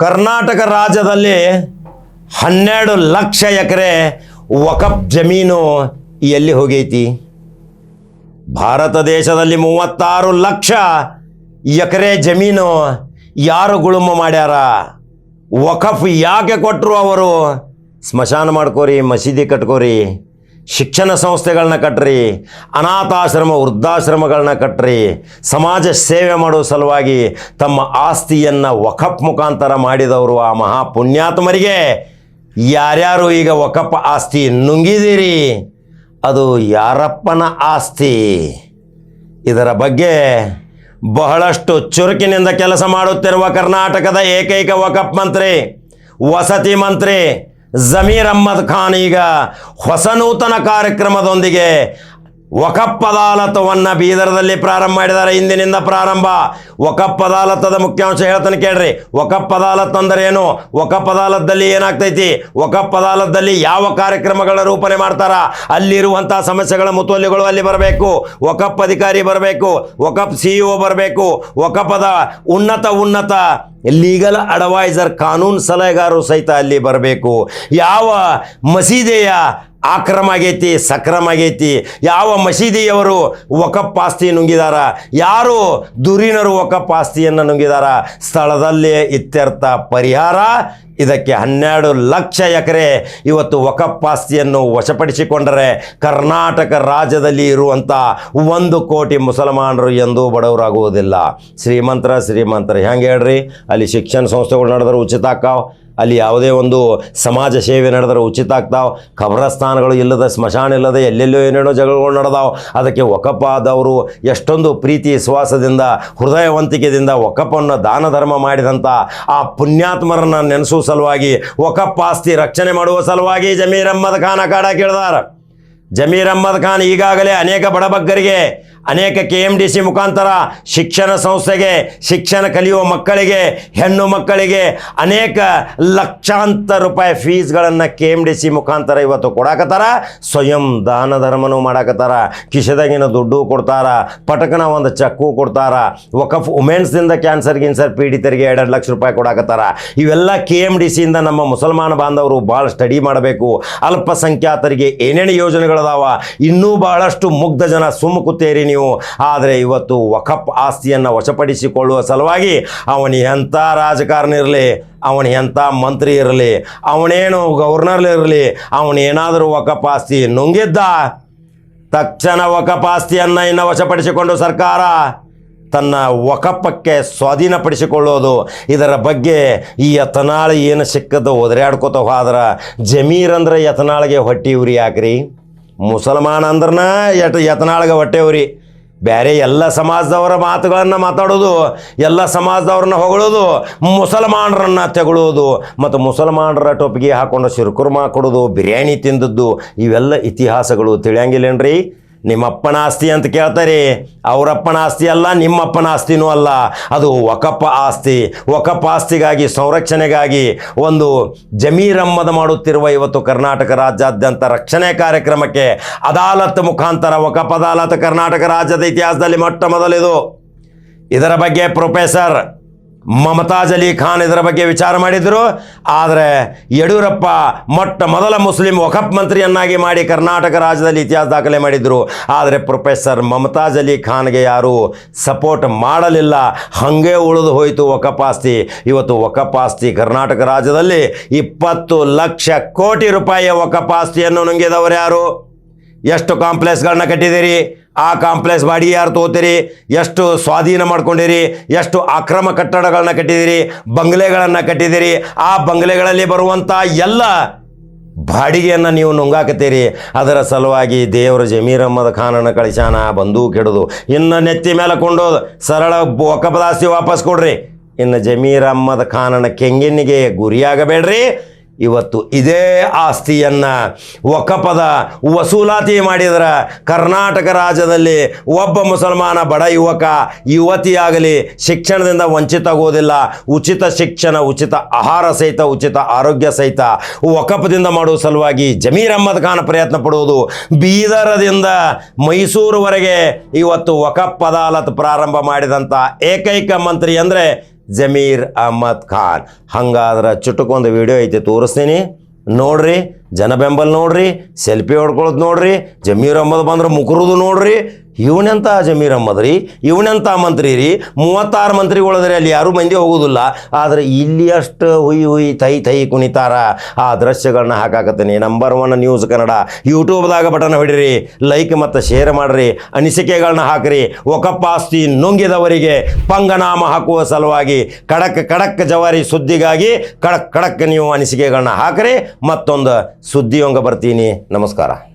ಕರ್ನಾಟಕ ರಾಜ್ಯದಲ್ಲಿ ಹನ್ನೆರಡು ಲಕ್ಷ ಎಕರೆ ವಕಫ್ ಜಮೀನು ಎಲ್ಲಿ ಹೋಗೈತಿ? ಭಾರತ ದೇಶದಲ್ಲಿ ಮೂವತ್ತಾರು ಲಕ್ಷ ಎಕರೆ ಜಮೀನು ಯಾರು ಗುಳುಮ ಮಾಡ್ಯಾರ? ವಕಫ್ ಯಾಕೆ ಕೊಟ್ಟರು ಅವರು? ಸ್ಮಶಾನ ಮಾಡ್ಕೋರಿ, ಮಸೀದಿ ಕಟ್ಕೋರಿ. ಶಿಕ್ಷಣ ಸಂಸ್ಥೆಗಳನ್ನ ಕಟ್ಟ್ರಿ ಅನಾಥಾಶ್ರಮ ವೃದ್ಧಾಶ್ರಮಗಳನ್ನ ಕಟ್ಟ್ರಿ ಸಮಾಜ ಸೇವೆ ಮಾಡುವ ಸಲುವಾಗಿ ತಮ್ಮ ಆಸ್ತಿಯನ್ನು ವಕಪ್ ಮುಖಾಂತರ ಮಾಡಿದವರು ಆ ಮಹಾ ಪುಣ್ಯಾತ್ಮರಿಗೆ ಯಾರ್ಯಾರು ಈಗ ವಕಪ್ ಆಸ್ತಿ ನುಂಗಿದಿರಿ, ಅದು ಯಾರಪ್ಪನ ಆಸ್ತಿ? ಇದರ ಬಗ್ಗೆ ಬಹಳಷ್ಟು ಚುರುಕಿನಿಂದ ಕೆಲಸ ಮಾಡುತ್ತಿರುವ ಕರ್ನಾಟಕದ ಏಕೈಕ ವಕಪ್ ಮಂತ್ರಿ, ವಸತಿ ಮಂತ್ರಿ ಜಮೀರ್ ಅಹ್ಮದ್ ಖಾನ್ ಈಗ ಹೊಸ ನೂತನ ಕಾರ್ಯಕ್ರಮದೊಂದಿಗೆ ವಕಫ್ ಅದಾಲತವನ್ನು ಬೀದರ್ದಲ್ಲಿ ಪ್ರಾರಂಭ ಮಾಡಿದ್ದಾರೆ. ಇಂದಿನಿಂದ ಪ್ರಾರಂಭ. ಒಕಪ್ಪದಾಲತದ ಮುಖ್ಯಾಂಶ ಹೇಳ್ತಾನೆ ಕೇಳ್ರಿ. ಒಕಪ್ಪ ಅದಾಲತ್ ಅಂದ್ರೆ ಏನು ಅದಾಲತ್ದಲ್ಲಿ ಏನಾಗ್ತೈತಿ? ಅದಾಲತ್ದಲ್ಲಿ ಯಾವ ಕಾರ್ಯಕ್ರಮಗಳ ರೂಪಣೆ ಮಾಡ್ತಾರ? ಅಲ್ಲಿರುವಂತಹ ಸಮಸ್ಯೆಗಳ ಮುತುವಲ್ಲಿಗಳು ಅಲ್ಲಿ ಬರಬೇಕು. ಒಕಪ್ಪ ಅಧಿಕಾರಿ ಬರಬೇಕು. ವಕಫ್ ಸಿಇಒ ಬರಬೇಕು. ಒಕಪ್ಪದ ಉನ್ನತ ಉನ್ನತ ಲೀಗಲ್ ಅಡ್ವೈಸರ್ ಕಾನೂನು ಸಲಹೆಗಾರರು ಸಹಿತ ಅಲ್ಲಿ ಬರಬೇಕು. ಯಾವ ಮಸೀದೆಯ ಆಕ್ರಮ ಆಗೈತಿ ಸಕ್ರಮ ಆಗೈತಿ ಯಾವ ಮಸೀದಿಯವರು ವಕಪ್ ಆಸ್ತಿ ನುಂಗಿದಾರ? ಯಾರು ದುರಿನರು ವಕಪ್ ಆಸ್ತಿಯನ್ನು ನುಂಗಿದಾರ? ಸ್ಥಳದಲ್ಲೇ ಇತ್ಯರ್ಥ ಪರಿಹಾರ. ಇದಕ್ಕೆ ಹನ್ನೆರಡು ಲಕ್ಷ ಎಕರೆ ಇವತ್ತು ವಕಪ್ ಆಸ್ತಿಯನ್ನು ವಶಪಡಿಸಿಕೊಂಡರೆ ಕರ್ನಾಟಕ ರಾಜ್ಯದಲ್ಲಿ ಇರುವಂಥ ಒಂದು ಕೋಟಿ ಮುಸಲ್ಮಾನರು ಎಂದೂ ಬಡವರಾಗುವುದಿಲ್ಲ. ಶ್ರೀಮಂತರ ಶ್ರೀಮಂತರ, ಹೆಂಗೆ ಹೇಳ್ರಿ? ಅಲ್ಲಿ ಶಿಕ್ಷಣ ಸಂಸ್ಥೆಗಳು ನಡೆದ್ರೆ ಉಚಿತ ಆಕ್ಕಾವ್ ಅಲ್ಲಿ ಯಾವುದೇ ಒಂದು ಸಮಾಜ ಸೇವೆ ನಡೆದ್ರೆ ಉಚಿತ ಆಗ್ತಾವೆ. ಖಬರಸ್ಥಾನಗಳು ಇಲ್ಲದ ಸ್ಮಶಾನ ಇಲ್ಲದೆ ಎಲ್ಲೆಲ್ಲೋ ಏನೇನೋ ಜಗಳಗಳು ನಡೆದಾವ. ಅದಕ್ಕೆ ಒಕಪ್ಪ ಆದವರು ಎಷ್ಟೊಂದು ಪ್ರೀತಿ, ವಿಶ್ವಾಸದಿಂದ, ಹೃದಯವಂತಿಕೆಯಿಂದ ಒಕಪ್ಪನ್ನು ದಾನ ಧರ್ಮ ಮಾಡಿದಂಥ ಆ ಪುಣ್ಯಾತ್ಮರನ್ನು ನೆನೆಸುವ ಸಲುವಾಗಿ, ಒಕಪ್ಪ ಆಸ್ತಿ ರಕ್ಷಣೆ ಮಾಡುವ ಸಲುವಾಗಿ ಜಮೀರ್ ಅಹ್ಮದ್ ಖಾನ್ ಕಾಡ ಕೇಳಿದಾರ ಜಮೀರ್ ಅಹ್ಮದ್ ಖಾನ್ ಈಗಾಗಲೇ ಅನೇಕ ಬಡಬಗ್ಗರಿಗೆ, ಅನೇಕ ಕೆ ಎಂ ಡಿ ಸಿ ಮುಖಾಂತರ ಶಿಕ್ಷಣ ಸಂಸ್ಥೆಗೆ, ಶಿಕ್ಷಣ ಕಲಿಯುವ ಮಕ್ಕಳಿಗೆ, ಹೆಣ್ಣು ಮಕ್ಕಳಿಗೆ ಅನೇಕ ಲಕ್ಷಾಂತರ ರೂಪಾಯಿ ಫೀಸ್ಗಳನ್ನು ಕೆ ಎಂ ಡಿ ಸಿ ಮುಖಾಂತರ ಇವತ್ತು ಕೊಡಾಕತ್ತಾರ. ಸ್ವಯಂ ದಾನ ಧರ್ಮನೂ ಮಾಡಾಕತ್ತಾರ. ಕಿಶದಾಗಿನ ದುಡ್ಡು ಕೊಡ್ತಾರ. ಪಟಕನ ಒಂದು ಚಕ್ಕು ಕೊಡ್ತಾರ. ವಕಫ್ ವುಮೆನ್ಸ್ದಿಂದ ಕ್ಯಾನ್ಸರ್ ಗಿನ್ಸರ್ ಪೀಡಿತರಿಗೆ ಎರಡೆರಡು ಲಕ್ಷ ರೂಪಾಯಿ ಕೊಡಾಕತ್ತಾರ. ಇವೆಲ್ಲ ಕೆ ಎಂ ಡಿ ಸಿಯಿಂದ ನಮ್ಮ ಮುಸಲ್ಮಾನ ಬಾಂಧವರು ಭಾಳ ಸ್ಟಡಿ ಮಾಡಬೇಕು. ಅಲ್ಪಸಂಖ್ಯಾತರಿಗೆ ಏನೇನು ಯೋಜನೆಗಳದಾವ ಇನ್ನೂ ಬಹಳಷ್ಟು ಮುಗ್ಧ ಜನ ಸುಮ್ಮ ನೀವು. ಆದರೆ ಇವತ್ತು ವಕಪ್ ಆಸ್ತಿಯನ್ನು ವಶಪಡಿಸಿಕೊಳ್ಳುವ ಸಲುವಾಗಿ ಅವನು ಎಂಥ ರಾಜಕಾರಣ ಇರಲಿ, ಅವನು ಎಂಥ ಮಂತ್ರಿ ಇರಲಿ, ಅವನೇನು ಗವರ್ನರ್ ಇರಲಿ, ಅವನೇನಾದರೂ ವಕಪ್ ಆಸ್ತಿ ನುಂಗಿದ್ದ? ತಕ್ಷಣ ವಕಪ್ ಆಸ್ತಿಯನ್ನು ಇನ್ನು ವಶಪಡಿಸಿಕೊಂಡು ಸರ್ಕಾರ ತನ್ನ ವಕಪ್ಪಕ್ಕೆ ಸ್ವಾಧೀನಪಡಿಸಿಕೊಳ್ಳೋದು. ಇದರ ಬಗ್ಗೆ ಈ ಯತನಾಳ ಏನು ಸಿಕ್ಕದ್ದು ಒದರಾಡ್ಕೋತ ಹೋದ್ರೆ? ಜಮೀರ್ ಅಂದರೆ ಯತನಾಳಿಗೆ ಹೊಟ್ಟಿ ಉರಿ ಯಾಕ್ರಿ? ಮುಸಲ್ಮಾನ ಅಂದ್ರನ ಎಟ್ ಯತನಾಳಿಗೆ ಹೊಟ್ಟೆವ್ರಿ. ಬೇರೆ ಎಲ್ಲ ಸಮಾಜದವರ ಮಾತುಗಳನ್ನು ಮಾತಾಡೋದು, ಎಲ್ಲ ಸಮಾಜದವ್ರನ್ನ ಹೊಗಳೋದು, ಮುಸಲ್ಮಾನರನ್ನ ತೆಗಳೋದು, ಮತ್ತು ಮುಸಲ್ಮಾನರ ಟೊಪ್ಪಿಗೆ ಹಾಕೊಂಡು ಶಿರ್ಕುರ್ಮಾ ಕೊಡೋದು, ಬಿರಿಯಾನಿ ತಿಂದದ್ದು, ಇವೆಲ್ಲ ಇತಿಹಾಸಗಳು ತಿಳಿಯಂಗಿಲ್ಲೇನ್ರಿ? ನಿಮ್ಮಪ್ಪನ ಆಸ್ತಿ ಅಂತ ಕೇಳ್ತಾರೆ. ಅವರಪ್ಪನ ಆಸ್ತಿ ಅಲ್ಲ, ನಿಮ್ಮಪ್ಪನ ಆಸ್ತಿನೂ ಅಲ್ಲ. ಅದು ಒಕಪ್ಪ ಆಸ್ತಿ. ಒಕಪ್ಪ ಆಸ್ತಿಗಾಗಿ, ಸಂರಕ್ಷಣೆಗಾಗಿ ಒಂದು ಜಮೀರಮ್ಮದ ಮಾಡುತ್ತಿರುವ ಇವತ್ತು ಕರ್ನಾಟಕ ರಾಜ್ಯಾದ್ಯಂತ ರಕ್ಷಣೆ ಕಾರ್ಯಕ್ರಮಕ್ಕೆ ಅದಾಲತ್ ಮುಖಾಂತರ ಒಕಪ್ಪ ಅದಾಲತ್ ಕರ್ನಾಟಕ ರಾಜ್ಯದ ಇತಿಹಾಸದಲ್ಲಿ ಮೊಟ್ಟ ಮೊದಲಿದು. ಇದರ ಬಗ್ಗೆ ಪ್ರೊಫೆಸರ್ ಮಮತಾಜ್ ಅಲಿ ಖಾನ್ ಇದರ ಬಗ್ಗೆ ವಿಚಾರ ಮಾಡಿದರು. ಆದರೆ ಯಡಿಯೂರಪ್ಪ ಮೊಟ್ಟ ಮೊದಲ ಮುಸ್ಲಿಂ ವಕಫ್ ಮಂತ್ರಿಯನ್ನಾಗಿ ಮಾಡಿ ಕರ್ನಾಟಕ ರಾಜ್ಯದಲ್ಲಿ ಇತಿಹಾಸ ದಾಖಲೆ ಮಾಡಿದರು. ಆದರೆ ಪ್ರೊಫೆಸರ್ ಮಮತಾಜ್ ಅಲಿ ಖಾನ್ಗೆ ಯಾರು ಸಪೋರ್ಟ್ ಮಾಡಲಿಲ್ಲ. ಹಾಗೆ ಉಳಿದು ಹೋಯಿತು ವಕಫ್ ಆಸ್ತಿ. ಇವತ್ತು ವಕಫ್ ಆಸ್ತಿ ಕರ್ನಾಟಕ ರಾಜ್ಯದಲ್ಲಿ ಇಪ್ಪತ್ತು ಲಕ್ಷ ಕೋಟಿ ರೂಪಾಯಿಯ ವಕಫ್ ಆಸ್ತಿಯನ್ನು ನುಂಗಿದವರು ಯಾರು? ಎಷ್ಟು ಕಾಂಪ್ಲೆಕ್ಸ್ಗಳನ್ನ ಕಟ್ಟಿದ್ದೀರಿ? ಆ ಕಾಂಪ್ಲೆಕ್ಸ್ ಬಾಡಿಗೆ ಯಾರು ತಗೋತೀರಿ ಎಷ್ಟು ಸ್ವಾಧೀನ ಮಾಡ್ಕೊಂಡಿರಿ? ಎಷ್ಟು ಅಕ್ರಮ ಕಟ್ಟಡಗಳನ್ನ ಕಟ್ಟಿದ್ದೀರಿ? ಬಂಗ್ಲೆಗಳನ್ನು ಕಟ್ಟಿದ್ದೀರಿ? ಆ ಬಂಗ್ಲೆಗಳಲ್ಲಿ ಬರುವಂಥ ಎಲ್ಲ ಬಾಡಿಗೆಯನ್ನು ನೀವು ನುಂಗಾಕತ್ತೀರಿ. ಅದರ ಸಲುವಾಗಿ ದೇವರ ಜಮೀರ್ ಅಹ್ಮದ್ ಖಾನನ ಕಳಿಸಾನ ಬಂದೂಕ್ ಹಿಡಿದು ಇನ್ನು ನೆತ್ತಿ ಮೇಲೆ ಕೊಂಡೋದು ಸರಳ ಒಕ್ಕಪದಾಸ್ತಿ ವಾಪಸ್ ಕೊಡ್ರಿ. ಇನ್ನು ಜಮೀರ್ ಖಾನನ ಕೆಂಗಿನಿಗೆ ಗುರಿಯಾಗಬೇಡ್ರಿ. ಇವತ್ತು ಇದೇ ಆಸ್ತಿಯನ್ನು ಒಕ್ಕಪದ ವಸೂಲಾತಿ ಮಾಡಿದರೆ ಕರ್ನಾಟಕ ರಾಜ್ಯದಲ್ಲಿ ಒಬ್ಬ ಮುಸಲ್ಮಾನ ಬಡ ಯುವಕ ಯುವತಿಯಾಗಲಿ ಶಿಕ್ಷಣದಿಂದ ವಂಚಿತ ಆಗೋದಿಲ್ಲ ಉಚಿತ ಶಿಕ್ಷಣ, ಉಚಿತ ಆಹಾರ ಸಹಿತ, ಉಚಿತ ಆರೋಗ್ಯ ಸಹಿತ ಒಕ್ಕಪದಿಂದ ಮಾಡುವ ಸಲುವಾಗಿ ಜಮೀರ್ ಅಹ್ಮದ್ ಖಾನ್ ಪ್ರಯತ್ನ ಪಡುವುದು ಬೀದರದಿಂದ ಮೈಸೂರುವರೆಗೆ ಇವತ್ತು ಒಕಪ್ ಅದಾಲತ್ ಪ್ರಾರಂಭ ಮಾಡಿದಂಥ ಏಕೈಕ ಮಂತ್ರಿ ಅಂದರೆ ಜಮೀರ್ ಅಹ್ಮದ್ ಖಾನ್. ಹಂಗಾದ್ರೆ ಚುಟುಕೊಂದು ವಿಡಿಯೋ ಐತೆ ತೋರಿಸ್ತೀನಿ. ನೋಡ್ರಿ, ಜನ ಬೆಂಬಲ ನೋಡ್ರಿ ಸೆಲ್ಫಿ ಹೊಡ್ಕೊಳ್ಳೋದು ನೋಡ್ರಿ, ಜಮೀರ್ ಅಹ್ಮದ್ ಬಂದ್ರೆ ಮುಕುರುದು ನೋಡ್ರಿ. ಇವನೆಂತ ಜಮೀರ್ ರೀ? ಇವನೆಂಥ ಮಂತ್ರಿ ರೀ? ಮೂವತ್ತಾರು ಮಂತ್ರಿಗಳಂದ್ರೆ ಅಲ್ಲಿ ಯಾರೂ ಮಂದಿ ಹೋಗೋದಿಲ್ಲ. ಆದರೆ ಇಲ್ಲಿ ಅಷ್ಟು ಹುಯ್ ಹುಯ್ ತೈ ತೈ ಕುಣಿತಾರ ಆ ದೃಶ್ಯಗಳನ್ನ ಹಾಕಾಕತ್ತೀನಿ. Number one news Kannada. ಯೂಟ್ಯೂಬ್ದಾಗ button ಹೊಡಿರಿ ಲೈಕ್ ಮತ್ತು ಶೇರ್ ಮಾಡಿರಿ ಅನಿಸಿಕೆಗಳನ್ನ ಹಾಕಿರಿ. ಒಕಪ್ಪ ಆಸ್ತಿ ನುಂಗಿದವರಿಗೆ ಪಂಗನಾಮ ಹಾಕುವ ಸಲುವಾಗಿ ಖಡಕ್ ಖಡಕ್ ಜವಾರಿ ಸುದ್ದಿಗಾಗಿ ಖಡಕ್ ಖಡಕ್ ನೀವು ಅನಿಸಿಕೆಗಳನ್ನ ಹಾಕಿರಿ. ಮತ್ತೊಂದು ಸುದ್ದಿಯೊಂಗ ಬರ್ತೀನಿ. ನಮಸ್ಕಾರ.